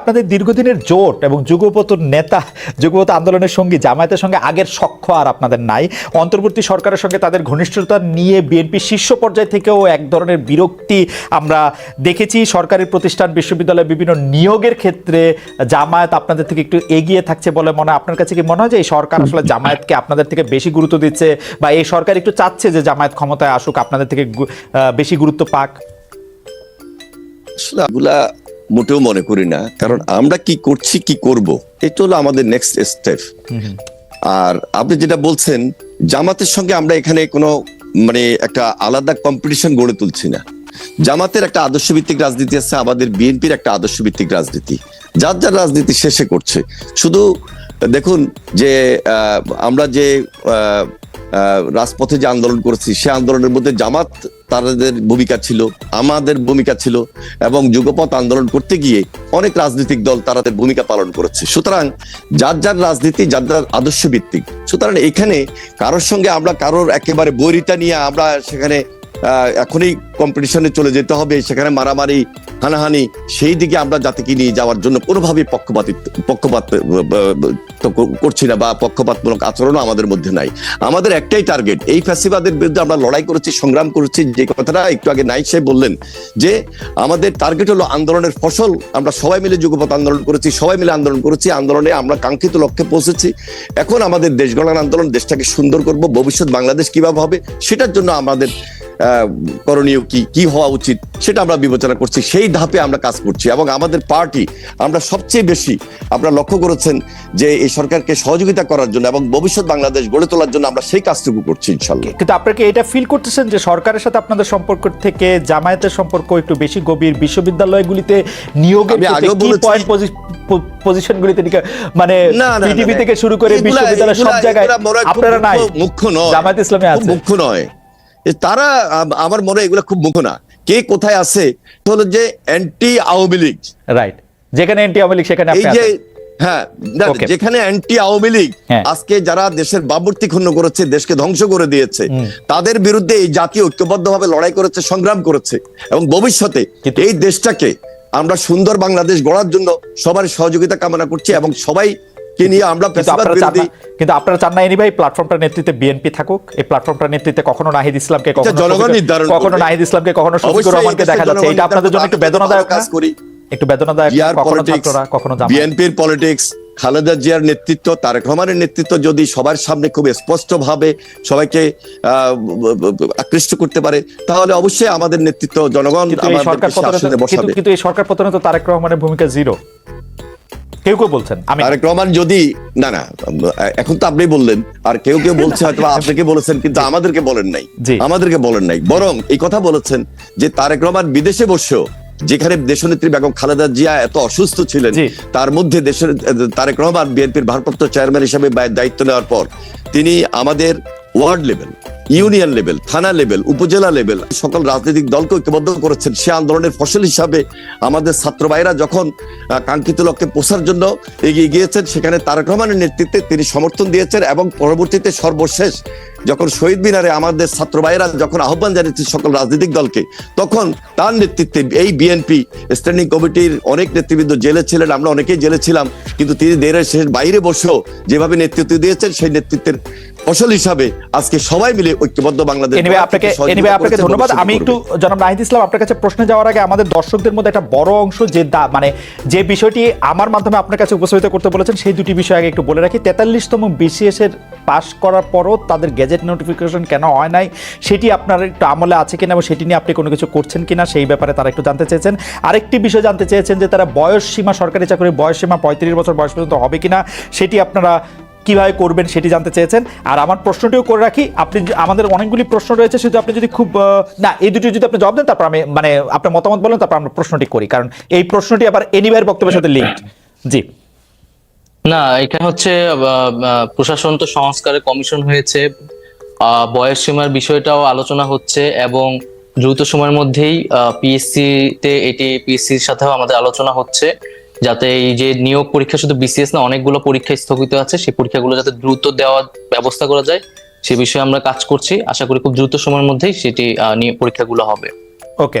আপনাদের দীর্ঘদিনের জোট এবং যুগপত নেতা যুগপত আন্দোলনের সঙ্গে, জামায়াতের সঙ্গে আগের সখ্য আর আপনাদের নাই। অন্তর্বর্তী সরকারের সঙ্গে তাদের ঘনিষ্ঠতা নিয়ে বিএনপি শীর্ষ পর্যায় থেকেও এক ধরনের বিরক্তি আমরা দেখেছি। সরকারি প্রতিষ্ঠান, বিশ্ববিদ্যালয়ে বিভিন্ন নিয়োগের ক্ষেত্রে জামায়াত আপনাদের থেকে একটু এগিয়ে থাকছে বলে মনে হয়। আপনার কাছে কি মনে হয় যে এই সরকার আসলে জামায়াতকে আপনাদের থেকে বেশি গুরুত্ব দিচ্ছে বা এই সরকার একটু চাচ্ছে যে জামায়াত ক্ষমতায় আসুক, আপনাদের থেকে বেশি গুরুত্ব পাক? মোটেও মনে করি না কারণ আমরা কি করছি কি করব? এটা হলো আমাদের নেক্সট স্টেপ আর আপনি যেটা বলছেন জামাতের সঙ্গে আমরা এখানে কোনো মানে একটা আলাদা কম্পিটিশন গড়ে তুলছি না। জামাতের একটা আদর্শ ভিত্তিক রাজনীতি আছে আমাদের বিএনপির একটা আদর্শ ভিত্তিক রাজনীতি। যার যার রাজনীতি শেষে করছে। শুধু দেখুন যে আমরা যে রাজপথে যে আন্দোলন করেছি, সে আন্দোলনের মধ্যে জামাত তাদের ভূমিকা ছিল, আমাদের ভূমিকা ছিল এবং যুগপথ আন্দোলন করতে গিয়ে অনেক রাজনৈতিক দল তাদের ভূমিকা পালন করেছে। সুতরাং যার যার রাজনীতি, যার যার আদর্শ ভিত্তিক সুতরাং এখানে কারোর সঙ্গে আমরা কারোর একেবারে বৈরিতা নিয়ে আমরা সেখানে এখনই কম্পিটিশনে চলে যেতে হবে সেখানে মারামারি হানাহানি সেই দিকে আমরা জাতিকে নিয়ে যাওয়ার জন্য কোনোভাবেই পক্ষপাত আহ, আহ, তো কর- করছি না বা পক্ষপাতমূলক আচরণও আমাদের মধ্যে নাই। আমাদের একটাই টার্গেট এই ফ্যাসিবাদের বিরুদ্ধে আমরা লড়াই করেছি সংগ্রাম করেছি যে কথাটা একটু আগে নাই সাহেব বললেন যে আমাদের টার্গেট হলো আন্দোলনের ফসল আমরা সবাই মিলে যুগপথ আন্দোলন করেছি সবাই মিলে আন্দোলন করেছি আন্দোলনে আমরা কাঙ্ক্ষিত লক্ষ্যে পৌঁছেছি। এখন আমাদের দেশ গঠন আন্দোলন দেশটাকে সুন্দর করব ভবিষ্যৎ বাংলাদেশ কীভাবে হবে সেটার জন্য আমাদের করণীয় কি কি হওয়া উচিত সেটা আমরা বিবেচনা করছি। সেই ধাপে আমরা কাজ করছি এবং আমাদের পার্টি আমরা সবচেয়ে বেশি আপনারা লক্ষ্য করেছেন যে এই সরকারকে সহযোগিতা করার জন্য এবং ভবিষ্যৎ বাংলাদেশ গড়ে তোলার জন্য আমরা সেই কাজটুকু করছি ইনশাল্লাহ। কিন্তু আপনারা কি এটা ফিল করতেছেন যে সরকারের সাথে আপনাদের সম্পর্ক থেকে জামায়াতের সম্পর্ক একটু বেশি গভীর বিশ্ববিদ্যালয়গুলিতে নিয়োগের পজিশনগুলিতে মানে পৃথিবী থেকে শুরু করে বিশ্ববিদ্যালয় সব জায়গায় আপনারা নাই। মুখ্য- নয়। জামায়াত ইসলামে আছে। মুখ্য নয়। তারা আমার মনে এগুলো খুব মুখ্য না। কে কোথায় আছে? হলো যে অ্যান্টি আওয়ামী লীগ। রাইট যেখানে এনটি আওয়ামী লীগ সেখানে এই যে হ্যাঁ যেখানে অ্যান্টি আওয়ামী লীগ হ্যাঁ। আজকে যারা দেশের বাবর্তি ক্ষুণ্ণ করেছে দেশকে ধ্বংস করে দিয়েছে তাদের বিরুদ্ধে এই জাতি ঐক্যবদ্ধভাবে লড়াই করেছে সংগ্রাম করেছে এবং ভবিষ্যতে এই দেশটাকে আমরা সুন্দর বাংলাদেশ গড়ার জন্য সবার সহযোগিতা কামনা করছি এবং সবাই কে নিয়ে আমরা কিন্তু আপনারা চান না কিন্তু আপনারা চান না এনি ভাই প্ল্যাটফর্মটার নেতৃত্বে বিএনপি থাকুক। এই প্ল্যাটফর্মটার নেতৃত্বে কখনো নাহিদ ইসলামকে কখনো জনগণ নির্ধারণ কখনো নাহিদ ইসলামকে কখনো শফিকুর রহমানকে দেখা যাচ্ছে। এটা আপনাদের জন্য একটু বেদনাদায়ক কাজ করি। একটু বেদনাদায়ক কখনো ছাত্ররা কখনো জামায়াত বিএনপির পলিটিক্স খালেদা জিয়ার নেতৃত্ব তারেক রহমানের নেতৃত্ব যদি সবার সামনে খুব স্পষ্ট ভাবে সবাইকে আকৃষ্ট করতে পারে তাহলে অবশ্যই আমাদের নেতৃত্ব জনগণ কিন্তু এই সরকার পতনে তো তারেক রহমানের ভূমিকা জিরো। কেউ কেউ বলছেন আমি তারেক রহমান যদি না না এখন তো আপনি বললেন আর কেউ কেউ বলছে হয়তো আপনাকে বলেছেন কিন্তু আমাদেরকে বলেন নাই। আমাদেরকে বলেন নাই। বরং এই কথা বলেছেন যে তারেক রহমান বিদেশে বসেও যেখানে দেশনেত্রী বেগম খালেদা জিয়া এত অসুস্থ ছিলেন তার মধ্যে দেশের তারেক রহমান বিএনপির ভারপ্রাপ্ত চেয়ারম্যান হিসেবে দায়িত্ব নেওয়ার পর তিনি আমাদের ওয়ার্ড লেভেল, ইউনিয়ন লেভেল, থানা লেভেল, উপজেলা লেভেল, সকল রাজনৈতিক দলকে ঐক্যবদ্ধ করেছেন। সে আন্দোলনের ফসল হিসাবে আমাদের ছাত্র ভাইরা যখন কাঙ্ক্ষিত লক্ষ্যে পৌঁছার জন্য এগিয়ে গিয়েছেন, সেখানে তারেক রহমানের নেতৃত্বে তিনি সমর্থন দিয়েছেন এবং পরবর্তীতে সর্বশেষ যখন শহীদ মিনারে আমাদের ছাত্র ভাইয়েরা যখন আহ্বান জানিয়েছে সকল রাজনৈতিক দলকে, তখন তার নেতৃত্বে এই বিএনপি স্ট্যান্ডিং কমিটির অনেক নেতৃবৃন্দ জেলে ছিলেন, আমরা অনেকেই জেলে ছিলাম, কিন্তু তিনি দেড়ের শেষ বাইরে বসেও যেভাবে নেতৃত্ব দিয়েছেন, সেই নেতৃত্বের ফসল হিসাবে আজকে সবাই মিলে ঐক্যবদ্ধ বাংলাদেশ গড়ার আপনাকে এনিওয়ে আপনাকে ধন্যবাদ। আমি একটু জনাব নাহিদ ইসলাম আপনার কাছে প্রশ্নে যাওয়ার আগে আমাদের দর্শকদের মধ্যে একটা বড় অংশ যে মানে যে বিষয়টি আমার মাধ্যমে আপনার কাছে উপস্থাপিত করতে বলেছেন সেই দুটি বিষয় আগে একটু বলে রাখি। তেতাল্লিশতম বিসিএস এর পাশ করার পরও তাদের গেজেট নোটিফিকেশন কেন হয় নাই সেটি আপনার একটু আমলে আছে কিনা এবং সেটি নিয়ে আপনি কোনো কিছু করছেন কিনা সেই ব্যাপারে তারা একটু জানতে চেয়েছেন। আরেকটি বিষয় জানতে চেয়েছেন যে তারা বয়স সীমা সরকারি চাকরির বয়স সীমা পঁয়ত্রিশ বছর বয়স পর্যন্ত হবে কিনা সেটি আপনারা কীভাবে করবেন সেটি জানতে চেয়েছেন। আর আমার প্রশ্নটিও করে রাখি, আপনি আমাদের অনেকগুলি প্রশ্ন রয়েছে শুধু আপনি যদি খুব না, এই দুটি যদি আপনি জবাব দেন, তারপর আমি মানে আপনার মতামত বলেন, তারপর আমরা প্রশ্নটি করি। কারণ এই প্রশ্নটি আবার এনিওয়ার বক্তব্যের সাথে লিঙ্ক জি। না এখানে হচ্ছে প্রশাসন তো সংস্কারের কমিশন হয়েছে। বয়স সীমার বিষয়টাও আলোচনা হচ্ছে এবং দ্রুত সময়ের মধ্যেই পিএসসি তে এটি পিএসসির সাথেও আমাদের আলোচনা হচ্ছে। যাতে এই যে নিয়োগ পরীক্ষা, শুধু বিসিএস না, অনেকগুলো পরীক্ষা স্থগিত আছে। সেই পরীক্ষাগুলো যাতে দ্রুত দেওয়ার ব্যবস্থা করা যায়, সে বিষয়ে আমরা কাজ করছি। আশা করি খুব দ্রুত সময়ের মধ্যেই সেটি নিয়ে পরীক্ষাগুলো হবে। ওকে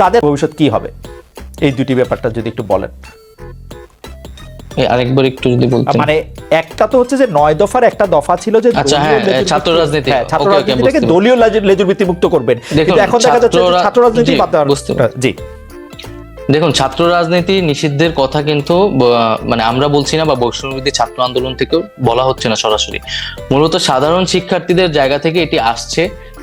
তাদের ভবিষ্যৎ কি হবে? এই দুটি ব্যাপারটা যদি একটু বলেন। আরেকবার একটু যদি বলতেন। মানে একটা তো হচ্ছে যে নয় দফার একটা দফা ছিল যে আচ্ছা, হ্যাঁ, ছাত্র রাজনীতি। হ্যাঁ, ছাত্র রাজনীতিটাকে দলীয় লেজুর করবেন। দেখুন, কিন্তু এখন দেখা যাচ্ছে ছাত্র রাজনীতি জি, দেখুন ছাত্র রাজনীতি নিষিদ্ধের কথা কিন্তু মানে আমরা বলছি না বা বৈষম্যবিধি ছাত্র আন্দোলন থেকেও বলা হচ্ছে না সরাসরি। মূলত সাধারণ শিক্ষার্থীদের জায়গা থেকে এটি আসছে।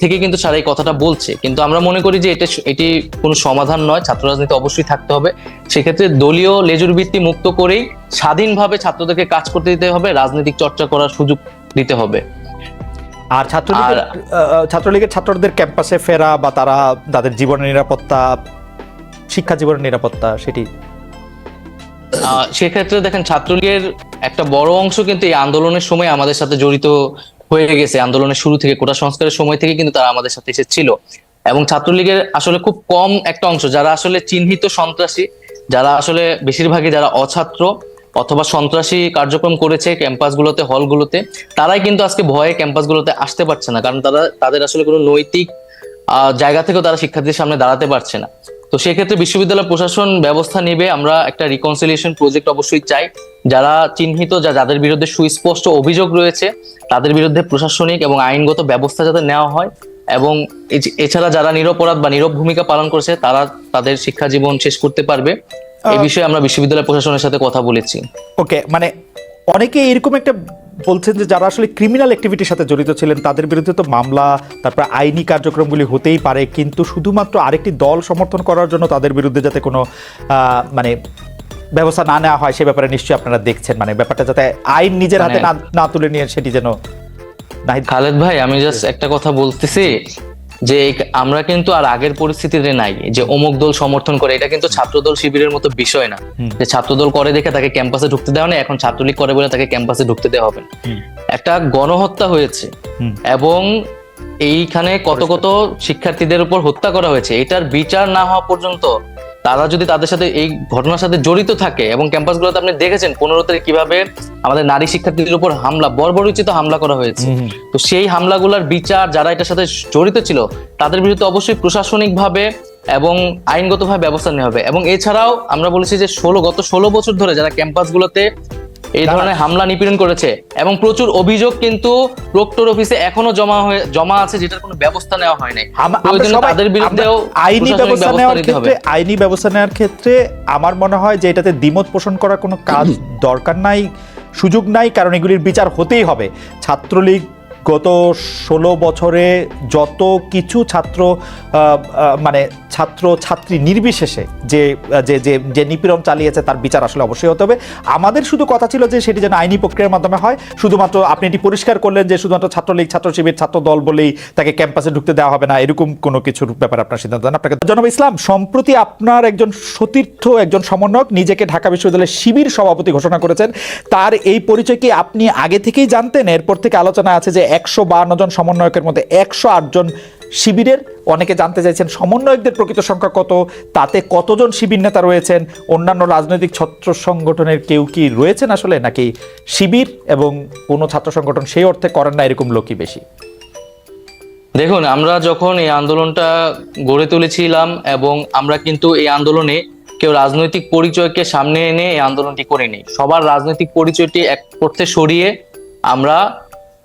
থেকে কিন্তু সারা এই কথাটা বলছে। কিন্তু আমরা মনে করি যে এটা এটি কোনো সমাধান নয় ছাত্র রাজনীতি অবশ্যই থাকতে হবে। সেক্ষেত্রে দলীয় লেজুর ভিত্তি মুক্ত করেই স্বাধীনভাবে ছাত্রদেরকে কাজ করতে দিতে হবে রাজনৈতিক চর্চা করার সুযোগ দিতে হবে। আর ছাত্রলীগের আহ, ছাত্রলীগের ছাত্রদের ক্যাম্পাসে ফেরা বা তারা তাদের জীবনের নিরাপত্তা শিক্ষা জীবনের নিরাপত্তা সেটি? সেক্ষেত্রে দেখেন ছাত্রলীগের একটা বড় অংশ কিন্তু এই আন্দোলনের সময় আমাদের সাথে জড়িত হয়ে গেছে আন্দোলনের শুরু থেকে, কোটা সংস্কারের সময় থেকে কিন্তু তারা আমাদের সাথে এসেছিল। এবং ছাত্রলীগের আসলে খুব কম একটা অংশ, যারা আসলে চিহ্নিত সন্ত্রাসী, যারা আসলে বেশিরভাগই যারা অছাত্র অথবা সন্ত্রাসী কার্যক্রম করেছে ক্যাম্পাসগুলোতে, হলগুলোতে, তারাই কিন্তু আজকে ভয়ে ক্যাম্পাসগুলোতে আসতে পারছে না। কারণ তারা, তাদের আসলে কোনো নৈতিক জায়গা থেকেও তারা শিক্ষার্থীদের সামনে দাঁড়াতে পারছে না। তো সেক্ষেত্রে বিশ্ববিদ্যালয় প্রশাসন ব্যবস্থা নেবে। আমরা একটা রিকনসিলিয়েশন প্রজেক্ট অবশ্যই চাই। যারা চিহ্নিত যা যাদের বিরুদ্ধে সুস্পষ্ট অভিযোগ রয়েছে তাদের বিরুদ্ধে প্রশাসনিক এবং আইনগত ব্যবস্থা যাতে নেওয়া হয় এবং এছাড়া যারা নিরপরাধ বা নীরব ভূমিকা পালন করেছে তারা তাদের শিক্ষা জীবন শেষ করতে পারবে। এই বিষয়ে আমরা বিশ্ববিদ্যালয় প্রশাসনের সাথে কথা বলেছি। ওকে মানে অনেকে এরকম একটা বলছেন যে যারা আসলে ক্রিমিনাল অ্যাক্টিভিটির সাথে জড়িত ছিলেন তাদের বিরুদ্ধে তো মামলা তারপর আইনি কার্যক্রমগুলি হতেই পারে কিন্তু শুধুমাত্র আরেকটি দল সমর্থন করার জন্য তাদের বিরুদ্ধে যাতে কোনো আহ, মানে ব্যবস্থা না নেওয়া হয় সে ব্যাপারে নিশ্চয়ই আপনারা দেখছেন। মানে ব্যাপারটা যাতে আইন নিজের হাতে না না তুলে নিয়ে সেটি যেন নাহিদ খালেদ ভাই আমি জাস্ট একটা কথা বলতেছি। যে আমরা কিন্তু আর আগের পরিস্থিতিতে নাই যে অমুক দল সমর্থন করে এটা কিন্তু ছাত্রদল শিবিরের মতো বিষয় না। যে ছাত্রদল করে দেখে তাকে ক্যাম্পাসে ঢুকতে দেওয়া না এখন ছাত্রলীগ করে বলে তাকে ক্যাম্পাসে ঢুকতে দেওয়া হবে। একটা গণহত্যা হয়েছে এবং এইখানে কত কত শিক্ষার্থীদের উপর হত্যা করা হয়েছে এটার বিচার না হওয়া পর্যন্ত তারা যদি তাদের সাথে এই ঘটনার সাথে জড়িত থাকে এবং ক্যাম্পাসগুলোতে আপনি দেখেছেন পনেরো তারিখ কীভাবে আমাদের নারী শিক্ষার্থীদের উপর হামলা বর্বরোচিত হামলা করা হয়েছে। তো সেই হামলাগুলোর বিচার যারা এটার সাথে জড়িত ছিল তাদের বিরুদ্ধে অবশ্যই প্রশাসনিকভাবে এবং আইনগতভাবে ব্যবস্থা নেওয়া হবে। এবং এছাড়াও আমরা বলেছি যে ষোলো গত ষোলো বছর ধরে যারা ক্যাম্পাসগুলোতে এই ধরনের হামলা নিপীড়ন করেছে এবং প্রচুর অভিযোগ কিন্তু প্রক্টর অফিসে এখনও জমা হয়ে জমা আছে যেটার কোনো ব্যবস্থা নেওয়া হয়নি নাই। তাদের বিরুদ্ধেও আইনি ব্যবস্থা নেওয়ার ক্ষেত্রে আইনি ব্যবস্থা নেওয়ার ক্ষেত্রে আমার মনে হয় যে এটাতে দ্বিমত পোষণ করার কোনো কাজ দরকার নাই সুযোগ নাই কারণ এগুলির বিচার হতেই হবে। ছাত্রলীগ গত ষোলো বছরে যত কিছু ছাত্র মানে ছাত্র, ছাত্রী নির্বিশেষে যে যে যে যে নিপীড়ন চালিয়েছে তার বিচার আসলে অবশ্যই হতে হবে। আমাদের শুধু কথা ছিল যে সেটি যেন আইনি প্রক্রিয়ার মাধ্যমে হয়। শুধুমাত্র আপনি এটি পরিষ্কার করলেন যে শুধুমাত্র ছাত্রলীগ ছাত্র শিবির ছাত্র দল বলেই তাকে ক্যাম্পাসে ঢুকতে দেওয়া হবে না, এরকম কোনো কিছুর ব্যাপারে আপনার সিদ্ধান্ত নেন। আপনাকে জনাব ইসলাম, সম্প্রতি আপনার একজন সতীর্থ, একজন সমন্বয়ক নিজেকে ঢাকা বিশ্ববিদ্যালয়ের শিবির সভাপতি ঘোষণা করেছেন। তার এই পরিচয় কি আপনি আগে থেকেই জানতেন? এরপর থেকে আলোচনা আছে যে একশো বান্ন জন সমন্বয়কের মধ্যে একশো জন শিবিরের। অনেকে জানতে চাইছেন সমন্বয়কদের প্রকৃত সংখ্যা কত, তাতে কতজন শিবির নেতা রয়েছেন, অন্যান্য রাজনৈতিক ছাত্র সংগঠনের কেউ কি রয়েছেন আসলে, নাকি শিবির এবং কোনো ছাত্র সংগঠন সেই অর্থে করেন না, এরকম লোকই বেশি? দেখুন, আমরা যখন এই আন্দোলনটা গড়ে তুলেছিলাম এবং আমরা কিন্তু এই আন্দোলনে কেউ রাজনৈতিক পরিচয়কে সামনে এনে এই আন্দোলনটি করিনি। সবার রাজনৈতিক পরিচয়টি এক করতে সরিয়ে আমরা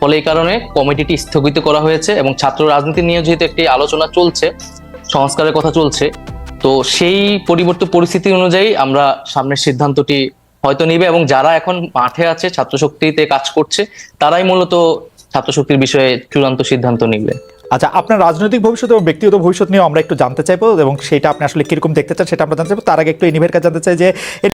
ফলে এই কারণে কমিটিটি স্থগিত করা হয়েছে এবং ছাত্র রাজনীতি নিয়ে যেহেতু একটি আলোচনা চলছে, সংস্কারের কথা চলছে, তো সেই পরিবর্তিত পরিস্থিতি অনুযায়ী আমরা সামনের সিদ্ধান্তটি হয়তো নিবে এবং যারা এখন মাঠে আছে ছাত্র শক্তিতে কাজ করছে, তারাই মূলত ছাত্র শক্তির বিষয়ে চূড়ান্ত সিদ্ধান্ত নিবে। আচ্ছা আপনার রাজনৈতিক ভবিষ্যৎ এবং ব্যক্তিগত ভবিষ্যৎ নিয়ে আমরা একটু জানতে চাইব এবং সেটা আপনি আসলে কীরকম দেখতে চান সেটা আমরা জানতে চাইব। তার আগে একটু এনিভের কাছে জানতে চাই যে